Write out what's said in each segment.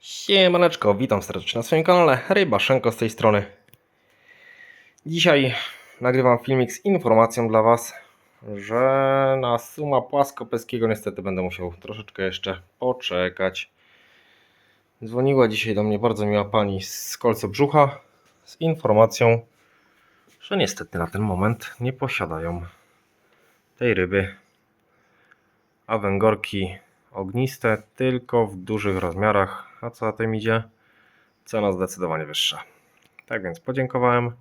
Siemaneczko, witam serdecznie na swoim kanale Rybaszenko z tej strony. Dzisiaj nagrywam filmik z informacją dla Was, że na suma płaskopeskiego niestety będę musiał troszeczkę jeszcze poczekać. Dzwoniła dzisiaj do mnie bardzo miła pani z kolco brzucha z informacją, że niestety na ten moment nie posiadają tej ryby, a węgorki ogniste tylko w dużych rozmiarach, a co za tym idzie, cena zdecydowanie wyższa. Tak więc podziękowałem.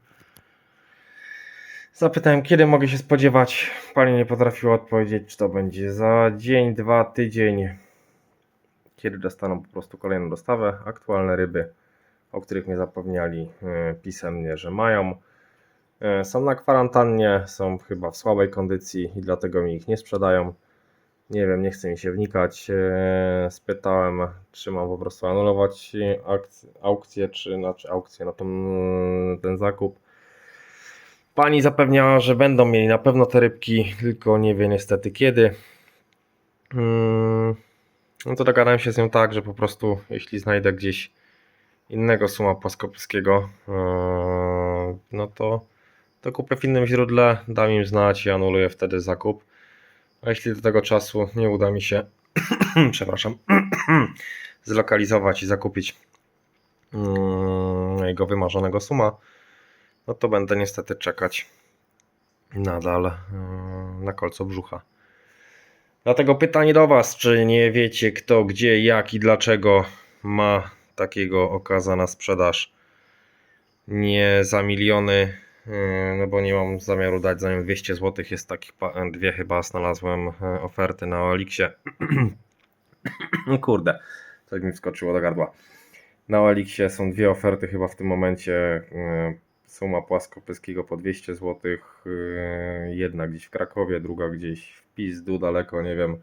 Zapytałem, kiedy mogę się spodziewać. Pani nie potrafiła odpowiedzieć, czy to będzie za dzień, dwa, tydzień. Kiedy dostaną po prostu kolejną dostawę. Aktualne ryby, o których mnie zapewniali e, pisemnie, że mają. E, Są na kwarantannie, są chyba w słabej kondycji i dlatego mi ich nie sprzedają. Nie wiem, nie chce mi się wnikać. Eee, Spytałem, czy mam po prostu anulować akc- aukcję, czy znaczy aukcję na tą, ten zakup. Pani zapewniała, że będą mieli na pewno te rybki, tylko nie wie niestety kiedy. Mm, No to dogadałem się z nią tak, że po prostu jeśli znajdę gdzieś innego suma płaskopyskiego, eee, no to, to kupię w innym źródle, dam im znać i anuluję wtedy zakup. A jeśli do tego czasu nie uda mi się, przepraszam, zlokalizować i zakupić mm, jego wymarzonego suma, no to będę niestety czekać nadal mm, na kolco brzucha. Dlatego pytanie do Was, czy nie wiecie kto, gdzie, jak i dlaczego ma takiego okaza na sprzedaż nie za miliony no bo nie mam zamiaru dać za nią 200 zł. Jest takich dwie chyba znalazłem e, oferty na Oliksie. Kurde, coś mi wskoczyło do gardła. Na Oliksie są dwie oferty chyba w tym momencie. yy, Suma płaskopyskiego po 200 zł. yy, Jedna gdzieś w Krakowie, druga gdzieś w Pizdu daleko, nie wiem.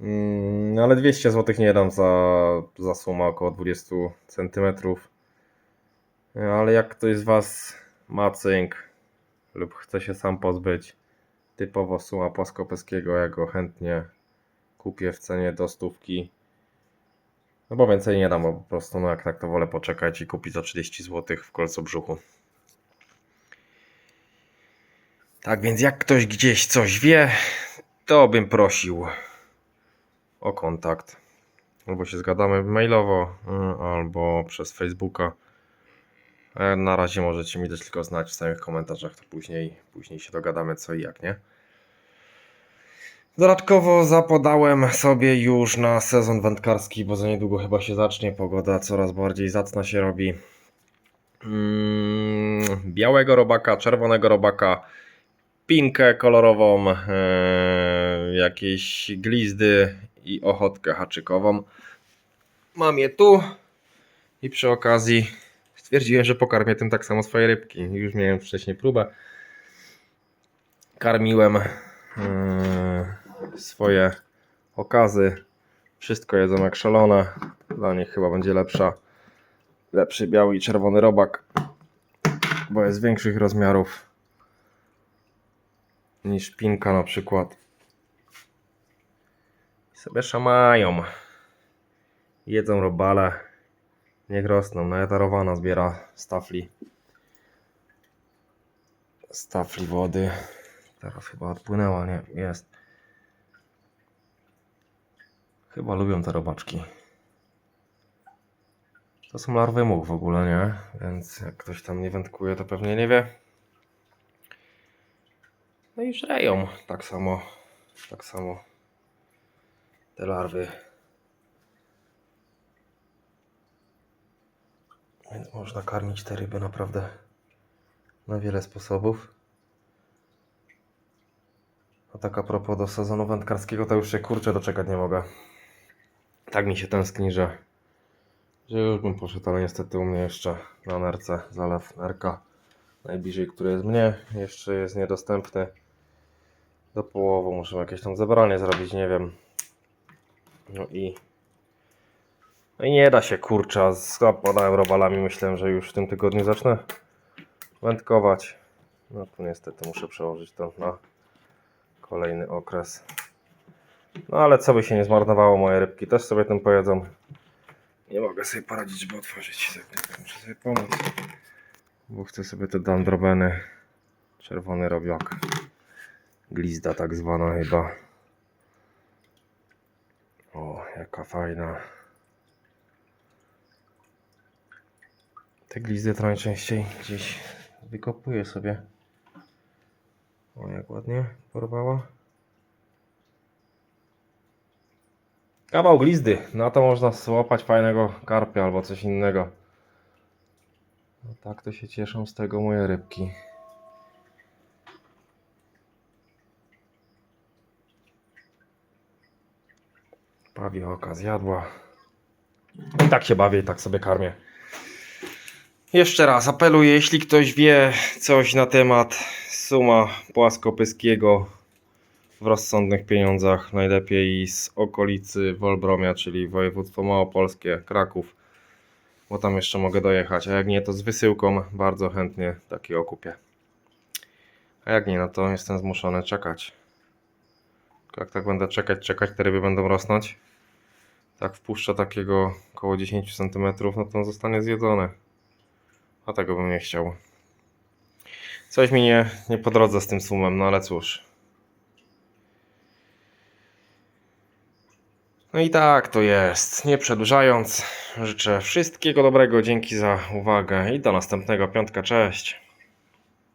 Mm, no Ale 200 zł nie dam za, za sumę około 20 cm. Ale jak ktoś z Was ma cynk lub chce się sam pozbyć typowo suma płaskopyskiego, ja go chętnie kupię w cenie do stówki. No bo więcej nie dam, bo po prostu no jak tak to wolę poczekać i kupić za 30 zł w kolcu brzuchu. Tak więc jak ktoś gdzieś coś wie, to bym prosił o kontakt. Albo się zgadamy mailowo, mm, albo przez Facebooka. E, Na razie możecie mi dać tylko znać w samych komentarzach, to później, później się dogadamy co i jak, nie? Dodatkowo zapodałem sobie już na sezon wędkarski, bo za niedługo chyba się zacznie. Pogoda coraz bardziej zacna się robi. Mm, białego robaka, czerwonego robaka, pinkę kolorową, e, jakieś glizdy i ochotkę haczykową. Mam je tu i przy okazji stwierdziłem, że pokarmię tym tak samo swoje rybki. Już miałem wcześniej próbę. Karmiłem yy, swoje okazy. Wszystko jedzą jak szalone. Dla nich chyba będzie lepsza, lepszy biały i czerwony robak, bo jest większych rozmiarów niż pinka na przykład. I sobie szamają. Jedzą robale. Niech rosną. Najetarowana zbiera stafli. Stafli wody. Teraz chyba odpłynęła, nie? Jest. Chyba lubią te robaczki. To są larwy much w ogóle, nie? Więc jak ktoś tam nie wędkuje, to pewnie nie wie. No i żreją tak samo. Tak samo. Te larwy. Więc można karmić te ryby naprawdę na wiele sposobów. A tak a propos do sezonu wędkarskiego, to już się kurczę doczekać nie mogę. Tak mi się tęskni, że, że już bym poszedł, ale niestety u mnie jeszcze na nerce zalew nerka najbliżej, który jest mnie, jeszcze jest niedostępny. Do połowy muszę jakieś tam zebranie zrobić, nie wiem. No i no i nie da się kurcza, zapadałem robalami, myślałem, że już w tym tygodniu zacznę wędkować. No to niestety muszę przełożyć to na kolejny okres. No ale co by się nie zmarnowało, moje rybki też sobie tym pojedzą. Nie mogę sobie poradzić, żeby otworzyć. Tak, Muszę sobie pomóc. Bo chcę sobie te dandrobeny. Czerwony robiak. Glizda tak zwana chyba. O, jaka fajna. Te glizdy najczęściej gdzieś wykopuję sobie. O, jak ładnie porwała. Kawał glizdy. Na to można złapać fajnego karpia albo coś innego. No tak to się cieszą z tego moje rybki. Pawie oka zjadła. I tak się bawię, i tak sobie karmię. Jeszcze raz apeluję, jeśli ktoś wie coś na temat suma płaskopyskiego w rozsądnych pieniądzach, najlepiej z okolicy Wolbromia, czyli województwo małopolskie, Kraków, bo tam jeszcze mogę dojechać, a jak nie to z wysyłką bardzo chętnie takiego kupię. A jak nie, no to jestem zmuszony czekać. Jak tak będę czekać, czekać, te ryby będą rosnąć. Tak wpuszczę takiego około 10 cm, no to on zostanie zjedzony. A tego bym nie chciał. Coś mi nie, nie po drodze z tym sumem, no ale cóż. No i tak to jest. Nie przedłużając, życzę wszystkiego dobrego, dzięki za uwagę i do następnego piątka. Cześć.